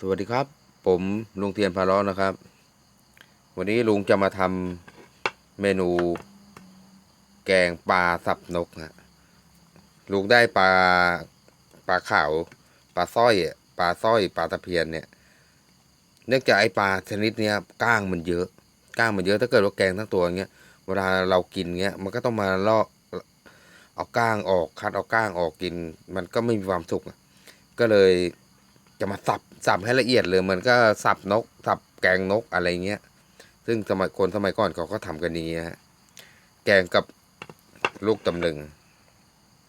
สวัสดีครับ ผมลุงเทียนพาร้อนะครับ วันนี้ลุงจะมาทำเมนู แกงปลาสับนกนะลุงได้ปลาปลาขาวปลาสร้อยปลาสร้อยปลาตะเพียนเนี่ย เนื่องจากไอปลาชนิดเนี้ยก้างมันเยอะ ก้างมันเยอะถ้าเกิดว่าแกงทั้งตัวเงี้ยเวลาเรากินเงี้ยมันก็ต้องมาลอกเอาก้างออกคัดเอาก้างออกกิน มันก็ไม่มีความสุขก็เลย จะมาสับสับให้ละเอียดเลยมันก็สับนกสับแกงนกอะไรเงี้ย ซึ่งสมัยคนสมัยก่อนเขาก็ทำกันอย่างนี้ฮะแกงกับลูกตำลึง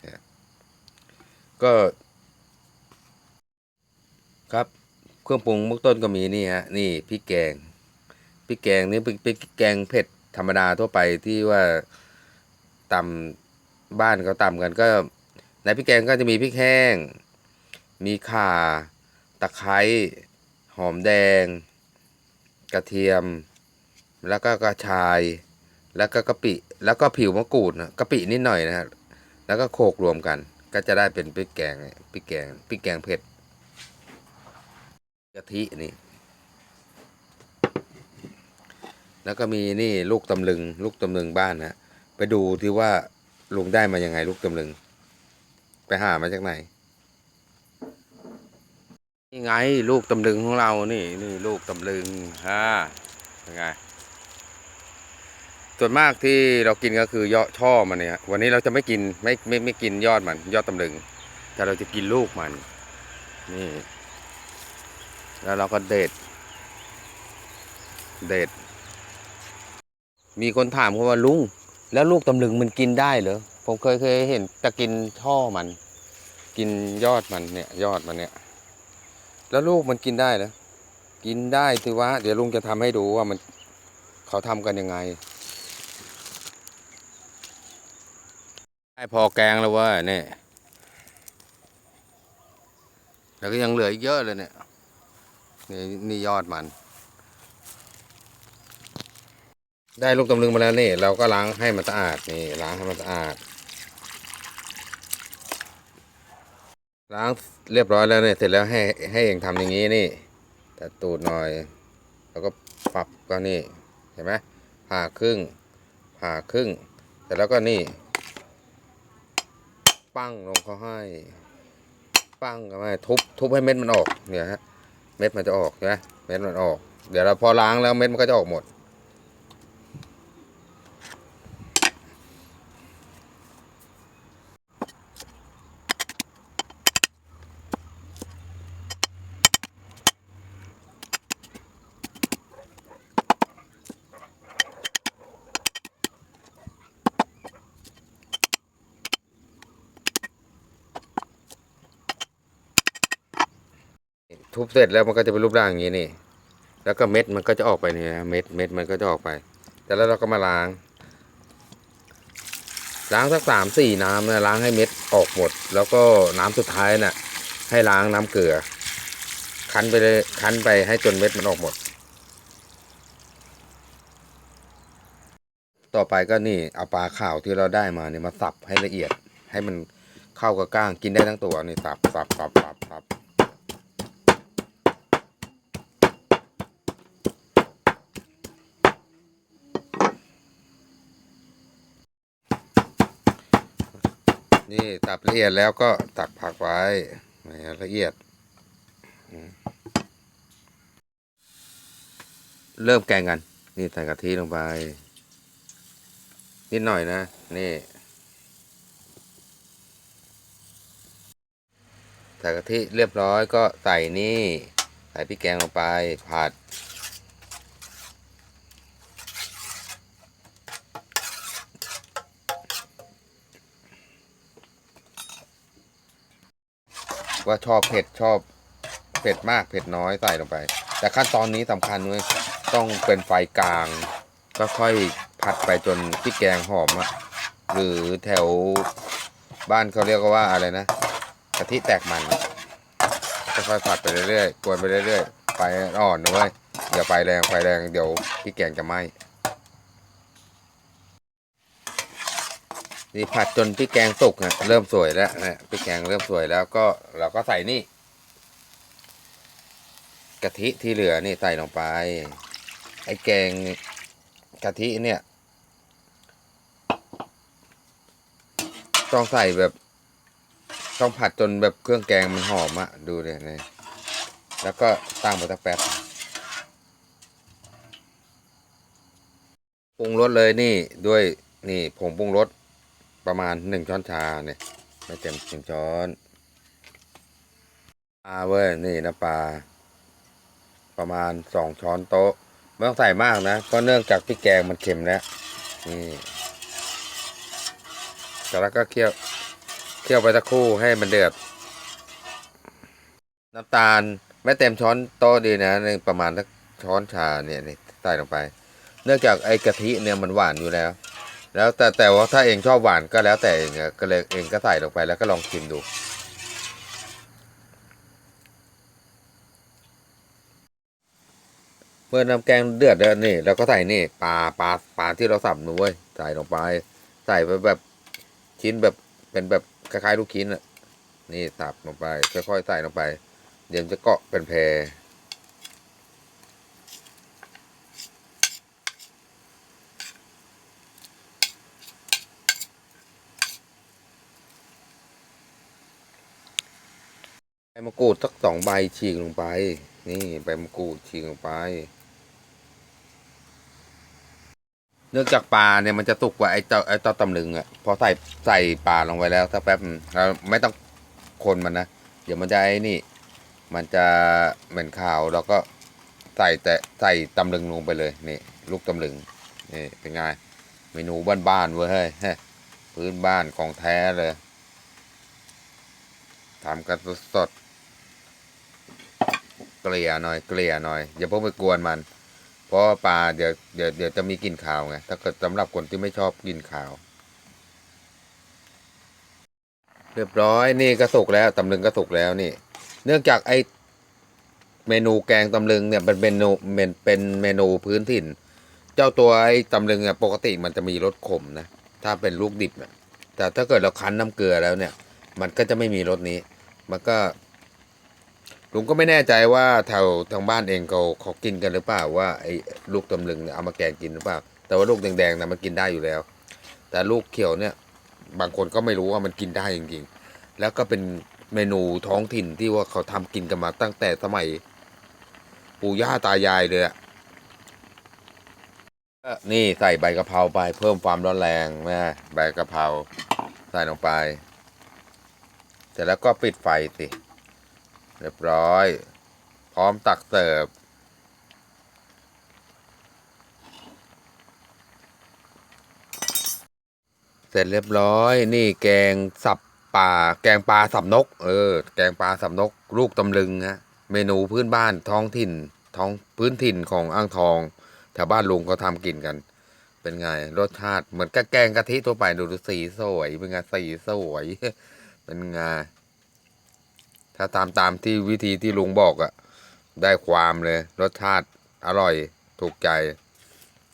เนี่ยก็ครับเครื่องปรุงเบื้องต้นก็มีนี่ฮะนี่พริกแกงพริกแกงนี่เป็นพริกแกงเผ็ดธรรมดาทั่วไปที่ว่าตำบ้านเขาตำกันก็ในพริกแกงก็จะมีพริกแห้ง มีข่า ตะไคร้หอมแดง กระเทียม แล้วก็กระชาย แล้วก็กะปิ แล้วก็ผิวมะกรูดนะกะปินิดหน่อยนะฮะแล้วก็โขลกรวมกัน ก็จะได้เป็นพริกแกงพริกแกงพริกแกงเผ็ดกะทินี่แล้วก็มีนี่ลูกตำลึง ลูกตำลึงบ้านนะไปดูที่ว่าลุงได้มายังไงลูกตำลึง ไปหามาจากไหน นี่ไงลูกตำลึงของเรานี่นี่ลูกตำลึงฮะยังไงส่วนมากที่เรากินก็คือยอดช่อมันเนี่ยวันนี้เราจะไม่กินไม่ไม่ไม่กินยอดมัน ยอดตำลึง แต่เราจะกินลูกมัน นี่ แล้วเราก็เด็ด เด็ด มีคนถามเขาว่าลุงแล้วลูกตำลึงมันกินได้เหรอผมเคยเคยเห็นแต่กินช่อมัน กินยอดมันเนี่ย ยอดมันเนี่ย แล้วลูกมันกินได้เหรอกินได้สิวะ เดี๋ยวลุงจะทำให้ดูว่ามันเขาทำกันยังไงได้พอแกงแล้วว่าเนี่ยแล้วก็ยังเหลืออีกเยอะเลยเนี่ยนี่นี่ยอดมัน ได้ลูกตำลึงมาแล้วนี่ เราก็ล้างให้มันสะอาดนี่ล้างให้มันสะอาด ล้างเรียบร้อยแล้วเนี่ยเสร็จแล้วให้ให้เองทำอย่างนี้นี่แต่ตูดหน่อย แล้วก็ปรับก็นี่เห็นไหมผ่าครึ่งผ่าครึ่งเสร็จแล้วก็นี่ ปั้งลงเขาให้ปั้งก็ไม่ทุบทุบให้เม็ดมันออกเนี่ยฮะเม็ดมันจะออกใช่ไหมเม็ดมันออก เดี๋ยวเราพอล้างแล้วเม็ดมันก็จะออกหมด ทุบเสร็จแล้วมันก็จะเป็นรูปร่างอย่างนี้นี่ แล้วก็เม็ดมันก็จะออกไปนี่นะเม็ดเม็ดมันก็จะออกไป แต่แล้วเราก็มาล้าง ล้างสักสามสี่น้ำนะล้างให้เม็ดออกหมด แล้วก็น้ำสุดท้ายน่ะ ให้ล้างน้ำเกลือ คั้นไปเลยคั้นไปให้จนเม็ดมันออกหมด ต่อไปก็นี่เอาปลาข่าวที่เราได้มาเนี่ยมาสับให้ละเอียดให้มันเข้ากับก้างกินได้ทั้งตัวนี่สับสับสับสับสับ นี่ตับละเอียดแล้วก็ตักผักไว้ละเอียด เริ่มแกงกัน นี่ใส่กะทิลงไป นิดหน่อยนะ นี่ใส่กะทิเรียบร้อยก็ใส่นี่ ใส่พริกแกงลงไปผัด ว่าชอบเผ็ดชอบเผ็ดมากเผ็ดน้อยใส่ลงไป แต่ขั้นตอนนี้สำคัญเลยต้องเป็นไฟกลางก็ค่อยผัดไปจนพริกแกงหอมอะหรือแถวบ้านเขาเรียกว่าอะไรนะกะทิแตกมันค่อยๆผัดไปเรื่อยๆกวนไปเรื่อยๆไฟอ่อนนะเว้ยอย่าไฟแรงไฟแรงเดี๋ยวพริกแกงจะไหม้ นี่ผัดจนพริกแกงสุกนะเริ่มสวยแล้วนะพริกแกงเริ่มสวยแล้วก็เราก็ใส่นี่กะทิที่เหลือนี่ใส่ลงไป ไอ้แกงกะทิเนี่ย ต้องใส่แบบ ต้องผัดจนแบบเครื่องแกงมันหอมอะดูเลยนี่แล้วก็ตั้งไปสักแป๊บปรุงรสเลยนี่ด้วยนี่ผงปรุงรส ประมาณหนึ่งช้อนชาเนี่ยไม่เต็มหนึ่งช้อนปลาเว้ยนี่นะปลาประมาณสองช้อนโต๊ะไม่ต้องใส่มากนะเพราะเนื่องจากพริกแกงมันเค็มแล้วนี่แล้วก็เคี่ยวเคี่ยวไปสักครู่ให้มันเดือด น้ำตาลไม่เต็มช้อนโต๊ะดีนะในประมาณสักช้อนชาเนี่ยใส่ลงไป เนื่องจากไอ้กะทิเนี่ยมันหวานอยู่แล้ว แล้วแต่แต่ว่าถ้าเองชอบหวานก็แล้วแต่เองก็เลยเองก็ใส่ลงไปแล้วก็ลองชิมดู เมื่อน้ำแกงเดือดแล้วนี่เราก็ใส่นี่ปลาปลาปลาที่เราสับนูนเว้ยใส่ลงไป ใส่ไปแบบชิ้นแบบเป็นแบบคล้ายๆลูกชิ้นอะนี่สับลงไปค่อยๆใส่ลงไป เดี๋ยวจะเกาะเป็นแพร ใบมะกรูดสักสองใบฉีกลงไป นี่ใบมะกรูดฉีกลงไป เนื่องจากปลาเนี่ยมันจะสุกกว่าไอ้เจ้าไอ้เจ้าตำลึงอะ่ะพอใส่ใส่ปลาลงไปแล้วสักแป๊บเราไม่ต้องคนมันนะ เดี๋ยวมันจะไอ้นี่ มันจะเหม็นขาวเราก็ใส่แต่ใส่ตำลึงลงไปเลยนี่ลูกตำลึงนี่เป็นไงเมนูบ้านๆเว้ยเฮ้ยพื้นบ้านของแท้เลยทำกันสดๆเกลี่ยหน่อยเกลี่ยหน่อยอย่าเพิ่งไปกวนมัน เพราะปลาเดี๋ยวเดี๋ยวเดี๋ยวจะมีกลิ่นขาวไงถ้าเกิดสำหรับคนที่ไม่ชอบกลิ่นขาว เรียบร้อยนี่ก็สุกแล้วตำลึงก็สุกแล้วนี่ เนื่องจากไอเมนูแกงตำลึงเนี่ยเป็นเมนูเป็นเป็นเมนูพื้นถิ่น เจ้าตัวไอตำลึงเนี่ยปกติมันจะมีรสขมนะ ถ้าเป็นลูกดิบนะแต่ถ้าเกิดเราคั้นน้ำเกลือแล้วเนี่ย มันก็จะไม่มีรสนี้ มันก็ ลุงก็ไม่แน่ใจว่าแถวทางบ้านเองเขาเขากินกันหรือเปล่าว่าไอ้ลูกตำลึงเนี่ยเอามาแกงกินหรือเปล่า แต่ว่าลูกแดงๆนะมันกินได้อยู่แล้ว แต่ลูกเขียวเนี่ย บางคนก็ไม่รู้ว่ามันกินได้จริงๆ แล้วก็เป็นเมนูท้องถิ่นที่ว่าเขาทำกินกันมาตั้งแต่สมัย ปู่ย่าตายายเลยอะนี่ใส่ใบกะเพราไปเพิ่มความร้อนแรงแม่ใบกะเพราใส่ลงไป เสร็จแล้วก็ปิดไฟสิ เรียบร้อย พร้อมตักเสิร์ฟเสร็จเรียบร้อย นี่แกงสับป่าแกงปลาสับนก เออ แกงปลาสับนก ลูกตำลึงฮะเมนูพื้นบ้านท้องถิ่นท้องพื้นถิ่นของอ่างทองแถวบ้านลุงเขาทำกินกัน เป็นไงรสชาติเหมือนกับแกงกะทิทั่วไปดูดูสีสวยเป็นไงสีสวย เป็นไง ถ้าตามตามที่วิธีที่ลุงบอกอะได้ความเลย รสชาติอร่อยถูกใจ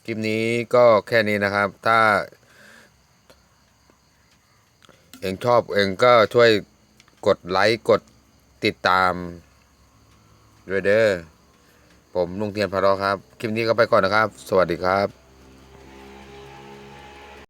คลิปนี้ก็แค่นี้นะครับ ถ้า เองชอบเองก็ช่วยกดไลค์กดติดตามด้วยเด้อผมลุงเทียนพะเรอครับ คลิปนี้ก็ไปก่อนนะครับ สวัสดีครับ